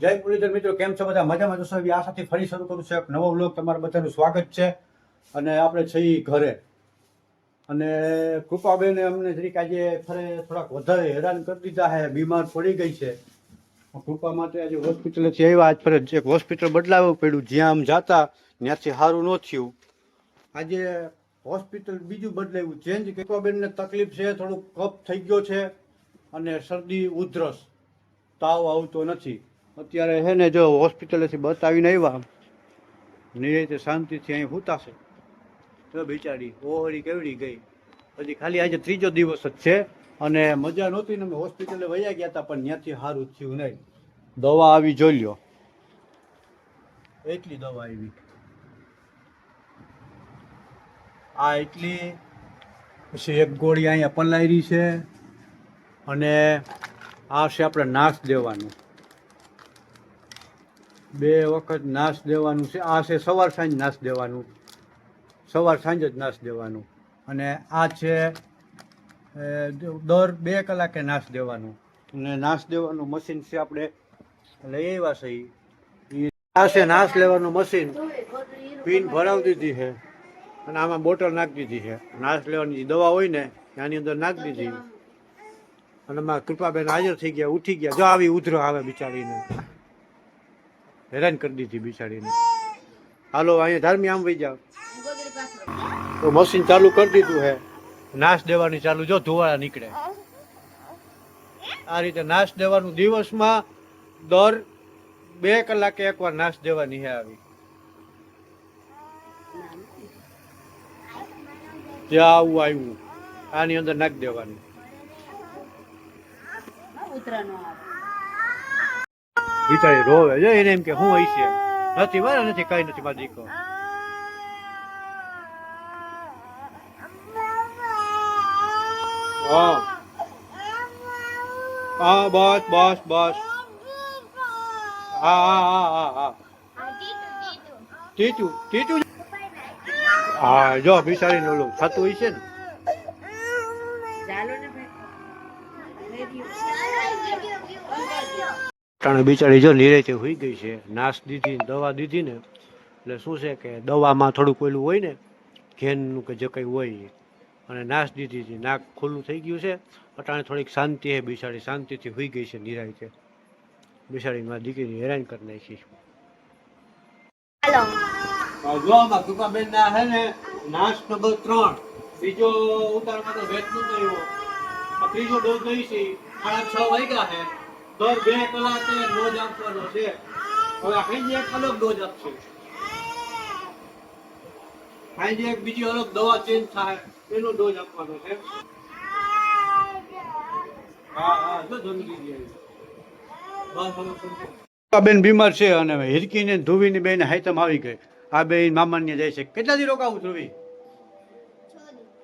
જય મુરલીધર મિત્રો, કેમ છો? બધા મજામાં? જશો એવી આશાથી ફરી શરૂ કરું છું એક નવો વ્લોગ તમારા બધાનું સ્વાગત છે. અને આપણે છીએ ઘરે. અને કૃપાબેને અમને જરીક આજે ફરે થોડાક વધારે હેરાન કરી દીધા છે બીમાર પડી ગઈ છે. કૃપા માટે આજે હોસ્પિટલેથી આવ્યા. આજ ફરે એક હોસ્પિટલ બદલાવવું પડ્યું. જ્યાં આમ જાતા, ત્યાંથી સારું ન થયું. આજે હોસ્પિટલ બીજું બદલાવ્યું. ચેન્જ કૃપાબેનને તકલીફ છે, થોડુંક કફ થઈ ગયો છે અને શરદી, ઉધરસ. તાવ આવતો નથી. અત્યારે છે ને જો હોસ્પિટલેથી બતાવીને આવ્યા નિરાતે શાંતિથી અહીં હુતાશે. તો બિચારી ઓહરી કેવડી ગઈ. પછી ખાલી આજે ત્રીજો દિવસ જ છે અને મજા નહોતી ને અમે હોસ્પિટલે વયા ગયા હતા પણ ત્યાંથી સારું થયું નહીં. દવા આવી જોઈ લ્યો. એટલી દવા આવી. આ એટલી પછી એક ગોળી અહીંયા પલાયરી છે અને આ છે આપણે નાશ દેવાનું. બે વખત નાશ દેવાનું છે. આ છે સવાર સાંજ નાશ દેવાનું. સવાર સાંજ જ નાશ દેવાનું. અને આ છે દર બે કલાકે નાશ દેવાનું. અને નાશ દેવાનું મશીન છે આપણે લઈ આવ્યા છે. આ છે નાશ લેવાનું મશીન. પીન ભરાવી દીધી છે. અને આમાં બોટલ નાખી દીધી છે. નાશ લેવાની જે દવા હોય ને એની અંદર નાખી દીધી. અને માં કૃપાબેન હાજર થઈ ગયા, ઉઠી ગયા. જો આવી ઉધરો આવે બિચારીને. હેરાન કરી દીધી બિચારીને. હાલો, અહીંયા ધાર્મી આમ વહી જાઓ. તો મશીન ચાલુ કરી દીધું હે. નાશ દેવાની ચાલુ, જો ધોવાળા નીકળે. આ રીતે નાશ દેવાનું દિવસમાં દર બે કલાકે એકવાર નાશ દેવાની હે આવી. ત્યાં આવું આવ્યું આની અંદર નાખી દેવાનું. બિચારી રોવે છે એને એમ કે હું હોય છે નથી મારે નથી, કઈ નથી મારો દીકરો. હા. બસ બસ બસ. હા હા હા હા જો બિચારીને ઓલું થતું હોય છે ને ટાણે બિચારી જો નીરેથી હોઈ ગઈ છે નાશ દીધી દવા દીધી ને એટલે શું છે કે દવામાં થોડુંક પેલું હોય ને ઘેનનું કે જે કંઈ હોય અને નાશ દીધી હતી નાક ખુલ્લું થઈ ગયું છે અટાણે થોડીક શાંતિ હે બિચારી શાંતિથી હોઈ ગઈ છે નિરાયતે. બિચારી મારી દીકરી હેરાન કરી નાખી જો ના હે ને નાશ નંબર ત્રણ. બીજો ઉતારવાનો વેટ વેચનું થયું ત્રીજો ડોઝ લઈ છે સાડા છ વાગ્યા છે દર બે કલાકે ડોઝ આપવાનો છે. હવે આજે એક અલગ ડોઝ આપશે. આજે એક બીજી અલગ દવા ચેન્જ થાય એનો ડોઝ આપવાનો છે. હા હા જો જમી લીધી બેન બીમાર છે અને હિરકીને ધુવીને બેન હાઈતમ આવી ગઈ. આ બેન મામાન્ય જાય છે. કેટલા દી રોકાવું ધ્રુવી?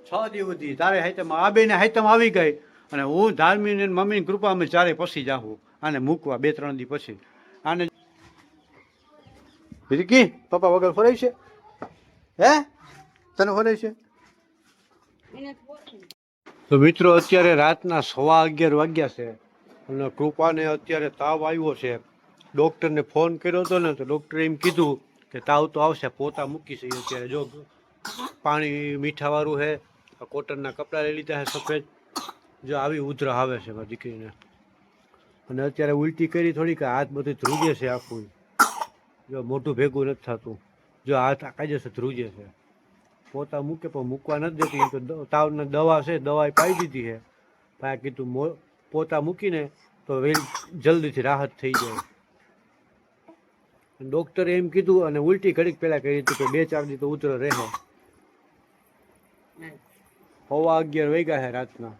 છ દી સુધી. તારે હાઈતમ આ બેને હાઈતમ આવી ગઈ. અને હું ધાર્મીને મમ્મીની કૃપા અમે ચારે પછી જાઉં આને મૂકવા બે, ત્રણ દી પછી. આને કી? પપ્પા વગર ફરાય છે? હે? તને ફરાય છે? તો મિત્રો, અત્યારે રાતના સવા અગિયાર વાગ્યા છે અને કૃપાને અત્યારે તાવ આવ્યો છે. ડૉક્ટરને ફોન કર્યો હતો ને, તો ડૉક્ટરે એમ કીધું કે તાવ તો આવશે, પોતા મૂકી છે અત્યારે. જો પાણી મીઠાવાળું છે, કોટનના કપડાં લઈ લીધા છે સફેદ. જો આવી ઉધરા આવે છે મારી દીકરીને. અને અત્યારે ઉલટી કરી થોડીક હાથ બધું ધ્રુજે છે આખું. જો મોટું ભેગું નથી થતું. જો હાથ કાયદેસર ધ્રુજે છે. પોતા મૂકે પણ મૂકવા નથી દેતી. તો તાવને દવા છે દવા પાઈ દીધી છે. ભાઈ કીધું પોતા મૂકીને તો વેલ જલ્દીથી રાહત થઈ જાય. ડૉક્ટરે એમ કીધું અને ઉલટી ઘડીક પહેલાં કરી હતી કે બે ચાર દી તો ઉતરો રહે. હવા અગિયાર વાગ્યા છે રાતના.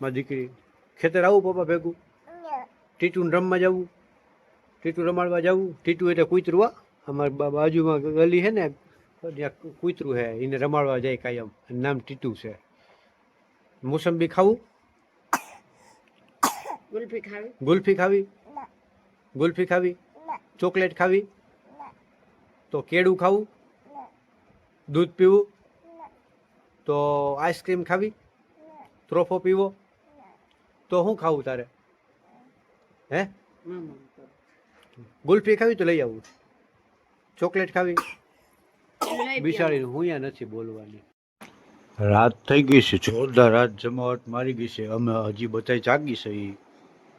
મારી દીકરી. ખેતર આવું પપ્પા ભેગું? ટીટુને રમવા જવું. ટીટું રમાડવા જવું. ટીટું એટલે કૂતરું આ અમારી બાજુમાં ગલી છે ને ત્યાં કૂતરું છે. એને રમાડવા જાય કાયમ. નામ ટીટુ છે. મોસંબી ખાવું? ગુલ્ફી ખાવી. ગુલ્ફી ખાવી? ગુલ્ફી ખાવી? ચોકલેટ ખાવી? તો કેળું ખાવું? દૂધ પીવું? તો આઈસ્ક્રીમ ખાવી? ત્રોફો પીવો? તો શું ખાવું તારે? હે? ગુલ્ફી ખાવી તો લઈ આવું. ચોકલેટ ખાવી? બિચારી હું અહીંયા નથી બોલવાની. રાત થઈ ગઈ છે જોરદાર રાત જમાવટ મારી ગઈ છે. અમે હજી બધાય જાગી છે ઈ.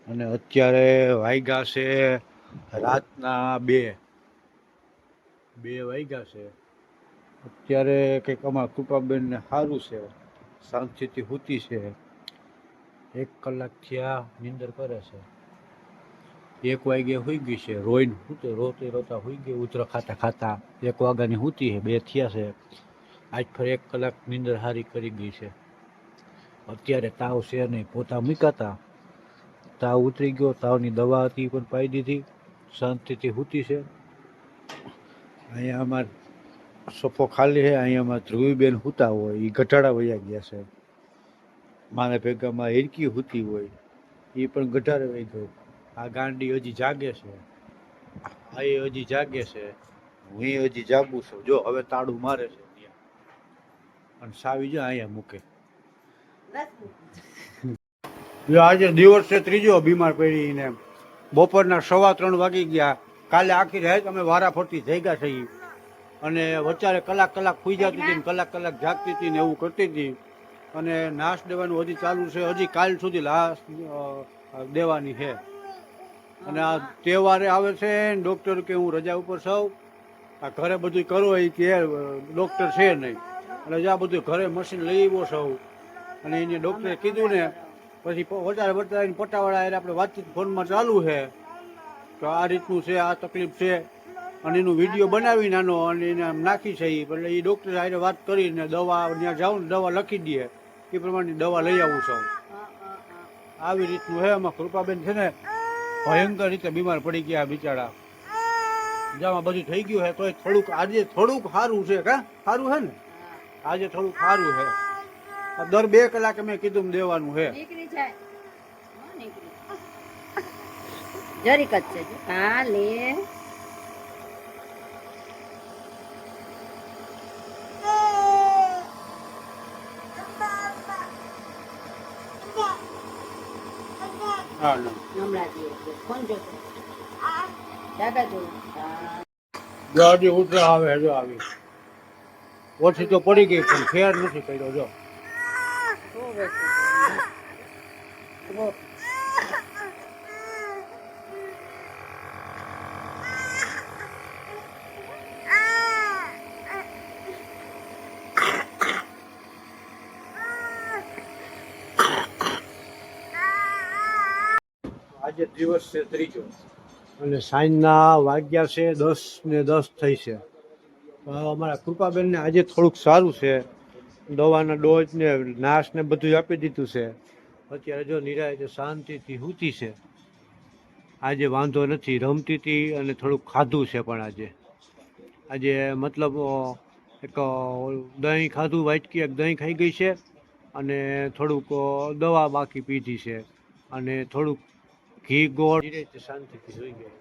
અને અત્યારે વાગ્યા છે રાતના બે. બે વાગ્યા છે. અત્યારે કંઈક અમારા કૃપાબેનને સારું છે. શાંતિથી હૂતી છે. એક કલાક થયા, નિંદર કરે છે. એક વાગે હોઈ ગઈ છે, રોઈને સૂતે રોતે રોતા હોઈ ગઈ ઉતરા ખાતા ખાતા એક વાગ્યાની સૂતી છે, બે થયા છે. આજ ફરી એક કલાક નિંદર હારી કરી ગઈ છે. અત્યારે તાવ છે નહીં, પોતા મૂકાતા. તાવ ઉતરી ગયો, તાવની દવા હતી પણ પાઈ દીધી. શાંતિથી સૂતી છે. અહીંયા અમાર સોફો ખાલી છે, અહીંયા અમારે ધ્રુવીબેન સૂતા હોય એ ઘટાડા વયા ગયા છે. મારા ભેગામાં હિરકી હોતી હોય એ પણ ગઢારે વહી ગયો આ ગાંડી હજી જાગે છે. આ એ હજી જાગે છે. હું એ હજી જાગું છું. જો, હવે તાળું મારે છે ત્યાં. અને સાવી જો અહીંયા મૂકે. આજે દિવસ ત્રીજો બીમાર પડીને બપોરના સવા ત્રણ વાગી ગયા. કાલે આખી રહે અમે વારા ફરતી જઈ ગયા ઈ. અને વચારે કલાક કલાક ખુઈ જતી હતી કલાક કલાક જાગતી હતી ને એવું કરતી હતી. અને નાશ દેવાનું હજી ચાલુ છે. હજી કાલ સુધી લાશ દેવાની છે. અને આ તહેવારે આવે છે ડૉક્ટર કે હું રજા ઉપર સૌ. આ ઘરે બધું કરો એ કે ડૉક્ટર છે નહીં. એટલે આ બધું ઘરે મશીન લઈ આવ્યો સૌ. અને એને ડૉક્ટરે કીધું ને, પછી વધારે વધારે પટાવાળા એટલે આપણે વાતચીત ફોનમાં ચાલુ છે. તો આ રીતનું છે, આ તકલીફ છે. અને એનું વીડિયો બનાવી નાનો અને એને નાખી છે એ એટલે એ ડૉક્ટર સાથે વાત કરીને દવા ત્યાં જાઉં દવા લખી દે. એ પ્રમાણે દવા લઈ આવું છું. આવી રીતનું હે એમાં કૃપાબેન છે ને ભયંકર રીતે બીમાર પડી ગયા બિચારા. જામાં બધું થઈ ગયું હે તોય થોડુંક આજે થોડુંક સારું છે કા? સારું હે ને? આજે થોડુંક સારું છે દર બે કલાકે મેં કીધું દેવાનું છે નીકળી જાય. હો, જરીક છે હા હા. ઉતરા આવે જો આવી ઓછી તો પડી ગઈ પણ ફેર નથી કર્યો જો આજે દિવસ છે ત્રીજો. અને સાંજના વાગ્યા છે દસ ને દસ થઈ છે. અમારા કૃપાબેનને આજે થોડુંક સારું છે. દવાના ડોઝ ને નાશ ને બધું આપી દીધું છે. અત્યારે જો નિરાય શાંતિથી સૂતી છે. આજે વાંધો નથી, રમતી હતી અને થોડુંક ખાધું છે પણ આજે. આજે મતલબ એક દહીં ખાધું, વાટકી એક દહીં ખાઈ ગઈ છે. અને થોડુંક દવા બાકી પીધી છે. અને થોડુંક ઘી ગોળ. શાંતિથી જોઈ ગઈ